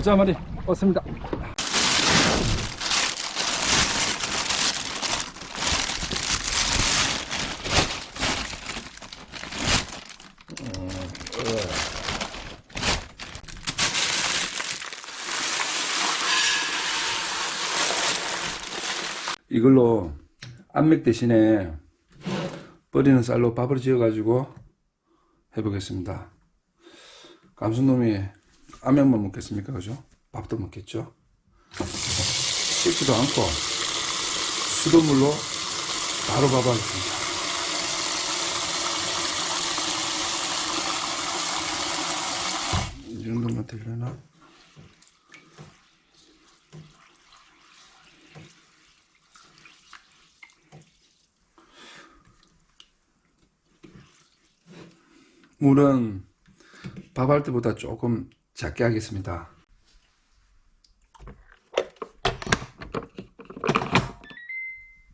오자 마리 왔습니다. 이걸로 안맥 대신에 버리는 쌀로 밥을 지어 가지고 해보겠습니다. 감순놈이 안맥만 먹겠습니까? 그죠? 밥도 먹겠죠? 씻지도 않고 수돗물로 바로 밥하겠습니다. 이 정도면 되려나? 물은 밥할 때보다 조금 작게 하겠습니다.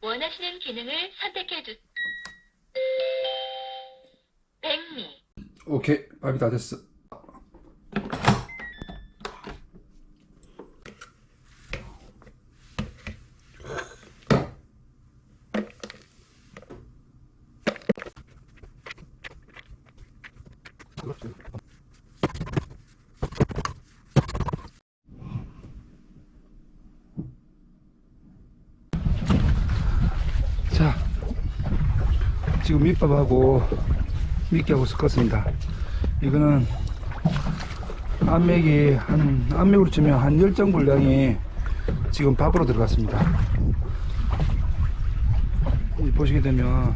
원하시는 기능을 선택해 주. 백미. 오케이 밥이 다 됐어. 자, 지금 밑밥하고 미끼하고 섞었습니다. 이거는 안맥이 한 안맥으로 치면 한 10장 분량이 지금 밥으로 들어갔습니다. 이 보시게 되면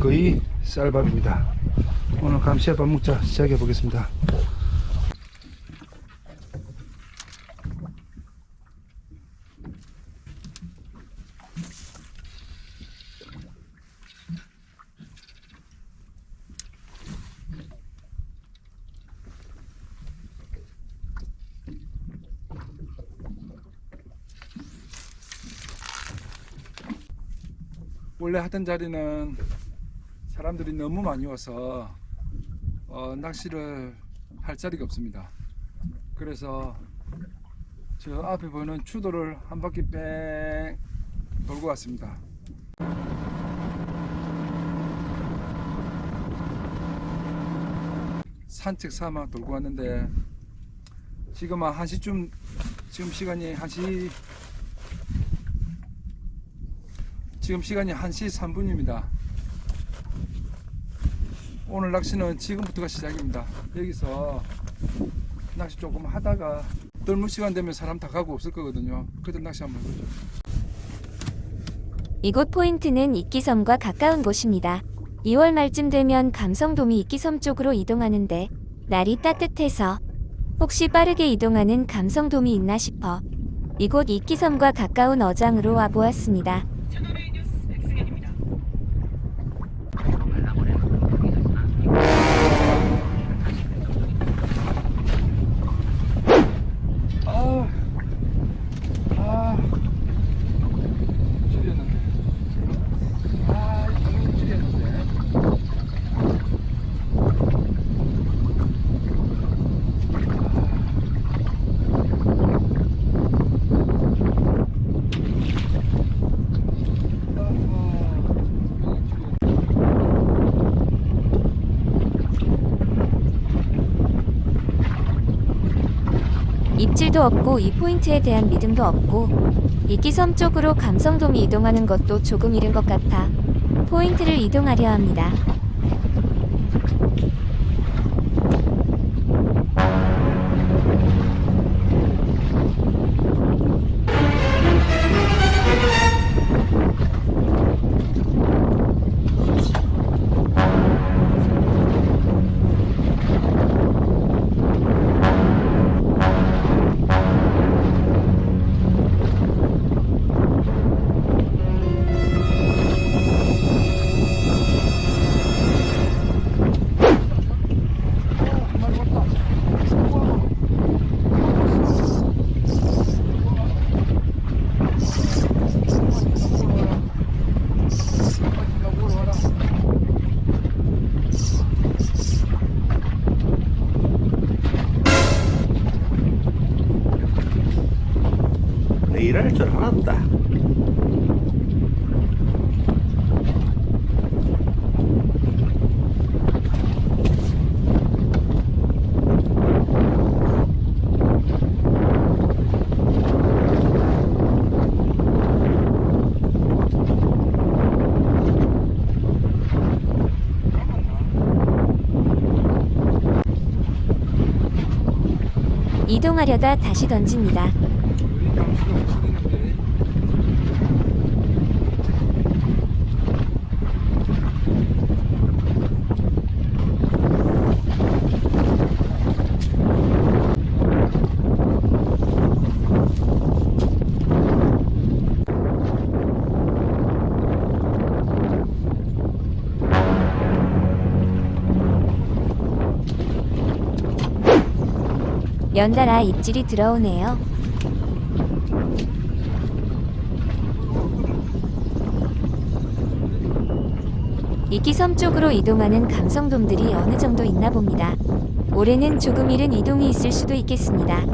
거의 쌀밥입니다. 오늘 감시밥 먹자 시작해 보겠습니다. 원래 하던 자리는 사람들이 너무 많이 와서 어, 낚시를 할 자리가 없습니다. 그래서 저 앞에 보이는 추도를 한 바퀴 뺑 돌고 왔습니다. 산책 삼아 돌고 왔는데 지금 한 1시쯤 지금 시간이 1시 지금 시간이 1시 3분입니다. 오늘 낚시는 지금부터가 시작입니다. 여기서 낚시 조금 하다가 덜무 시간 되면 사람 다 가고 없을 거거든요. 그때 낚시 한번 해보죠. 이곳 포인트는 이끼섬과 가까운 곳입니다. 2월 말쯤 되면 감성돔이 이끼섬 쪽으로 이동하는데 날이 따뜻해서 혹시 빠르게 이동하는 감성돔이 있나 싶어 이곳 이끼섬과 가까운 어장으로 와보았습니다. 아, 아, 줄였는데. 아, 이거 줄였는데. 입질도 없고 이 포인트에 대한 믿음도 없고 이끼섬 쪽으로 감성돔이 이동하는 것도 조금 이른 것 같아 포인트를 이동하려 합니다. 알았다. 이동하려다 다시 던집니다. 연달아 입질이 들어오네요. 이기섬 쪽으로 이동하는 감성돔들이 어느 정도 있나 봅니다. 올해는 조금 이른 이동이 있을 수도 있겠습니다.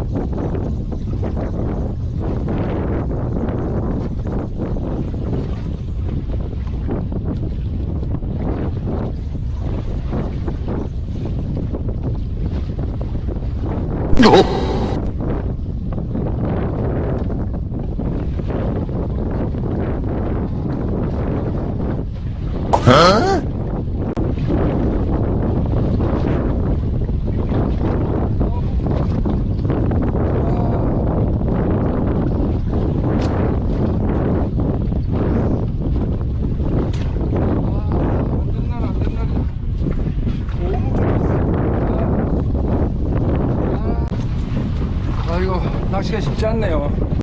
안된 날, 안된 날이 너무 좋았어. 아이고, 낚시가 쉽지 않네요.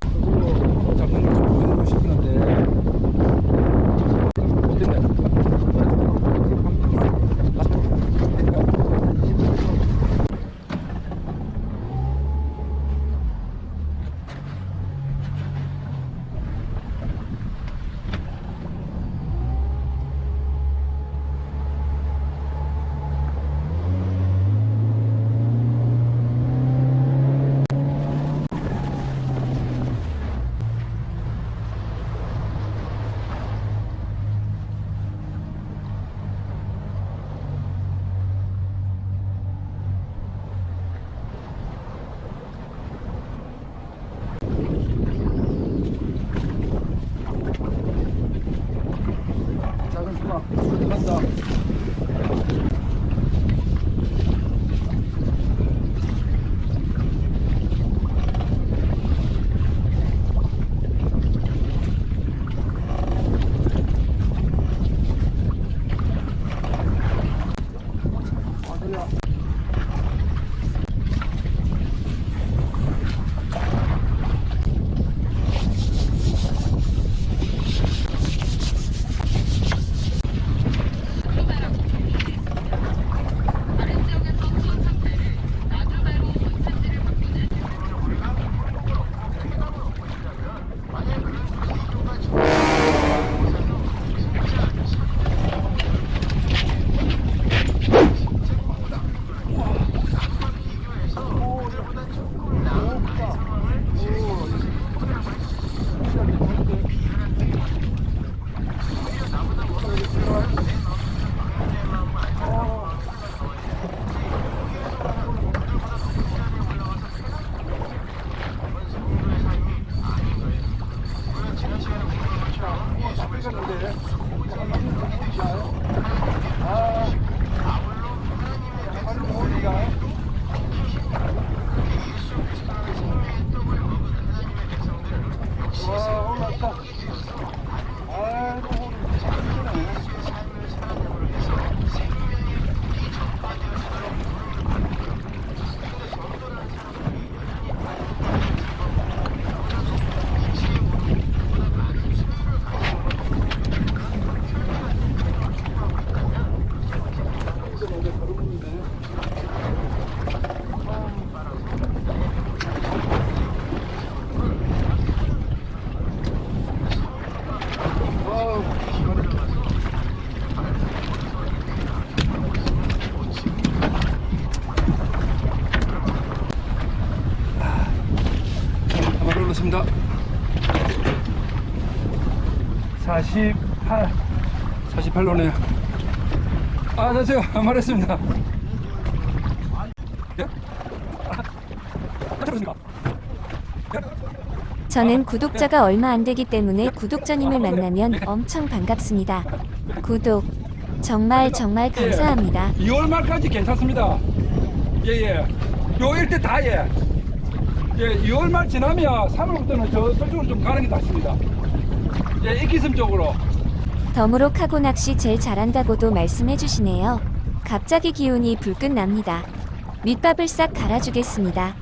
Yeah. 48 48로네요 아, 나 제가 한 마리 했습니다 예? 아, 들었습니까? 저는 구독자가 얼마 안 되기 때문에 구독자님을 만나면 엄청 반갑습니다. 구독 정말 정말 감사합니다. 2월 말까지 괜찮습니다. 예, 예. 요 일대 다 예. 예, 2월 말 지나면 3월부터는 저, 저쪽으로 좀 가는 게 낫습니다. 예, 이기슴 쪽으로. 덤으로 카고 낚시 제일 잘한다고도 말씀해 주시네요. 갑자기 기운이 불끈 납니다. 밑밥을 싹 갈아주겠습니다.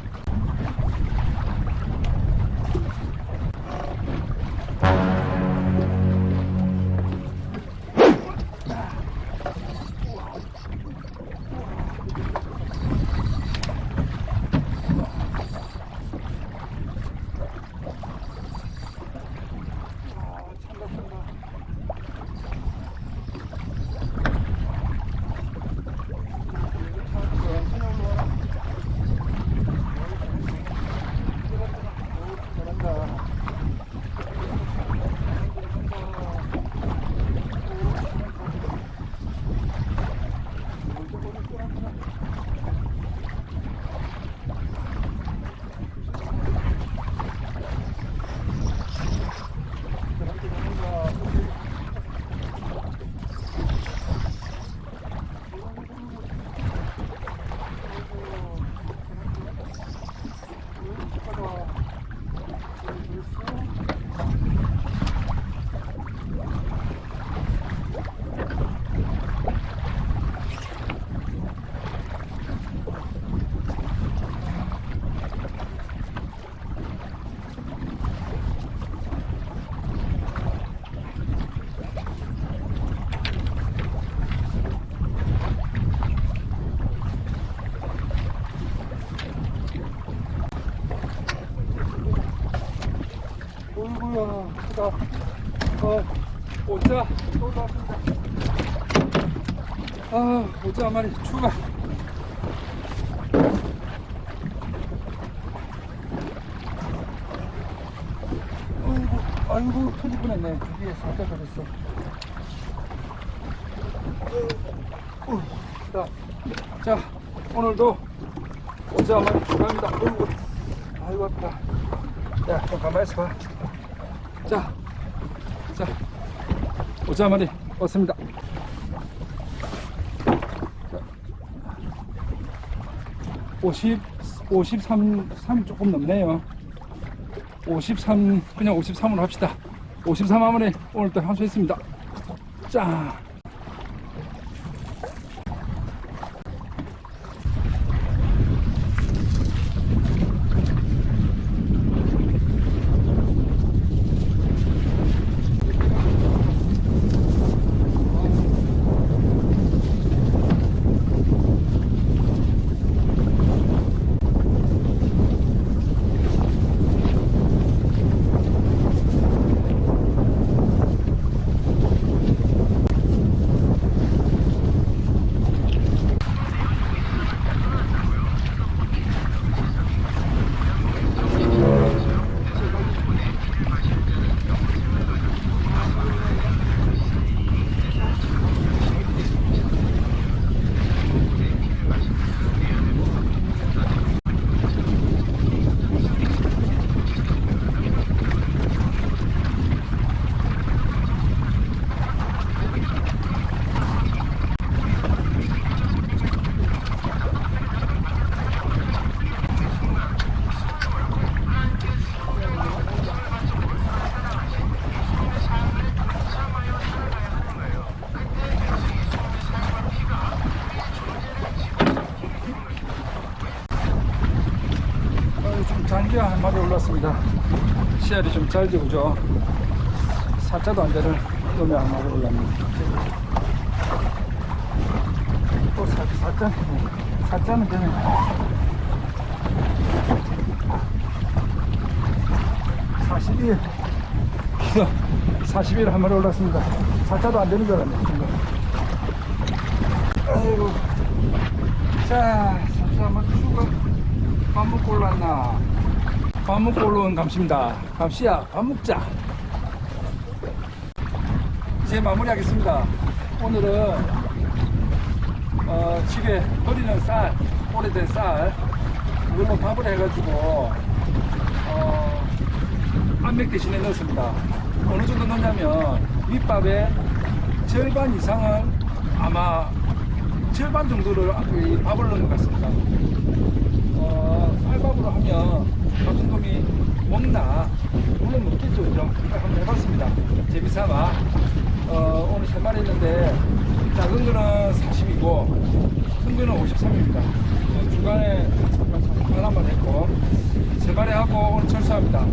어이구야, 크다. 어, 오자, 또 나왔습니다. 마리 추가. 아이고, 아이고, 터질 뻔했네. 위에 살짝 걸렸어. 어, 자, 자, 오늘도 마리 추가합니다. 아이고, 아이고, 아프다. 야, 좀 가만히 있어봐. 자, 자, 오자 한 마리 왔습니다. 50, 53, 3 조금 넘네요. 53, 그냥 53으로 합시다. 53 하면에 오늘 또 함수했습니다. 자. 어, 좀 마리 올랐습니다. 씨알이 좀 짧죠, 그죠? 살짝도 안 되는 놈이 한 마리 올랐네요. 또 살, 살짝, 살짝은 되네. 사십일, 기사 41한 마리 올랐습니다. 살짝도 안 되는 줄 알았네, 지금. 아이고. 자, 살짝 한번 추가. 밥 먹고 올랐나? 밥 먹고 올라온 감시입니다. 감시야, 밥 먹자. 이제 마무리하겠습니다. 오늘은 어, 집에 버리는 쌀, 오래된 쌀, 이걸로 밥을 해가지고 어, 안맥 대신에 넣었습니다. 어느 정도 넣냐면 밑밥의 절반 이상을 아마 절반 정도를 이 밥을 넣은 것 같습니다. 어, 쌀밥으로 하면 밥순금이 먹나? 물론 먹겠죠. 그죠? 한번 해봤습니다. 재미삼아. 어, 오늘 세 마리 했는데 작은 거는 40이고 큰 거는 53입니다. 중간에 하나만 했고 세 마리 하고 오늘 철수합니다.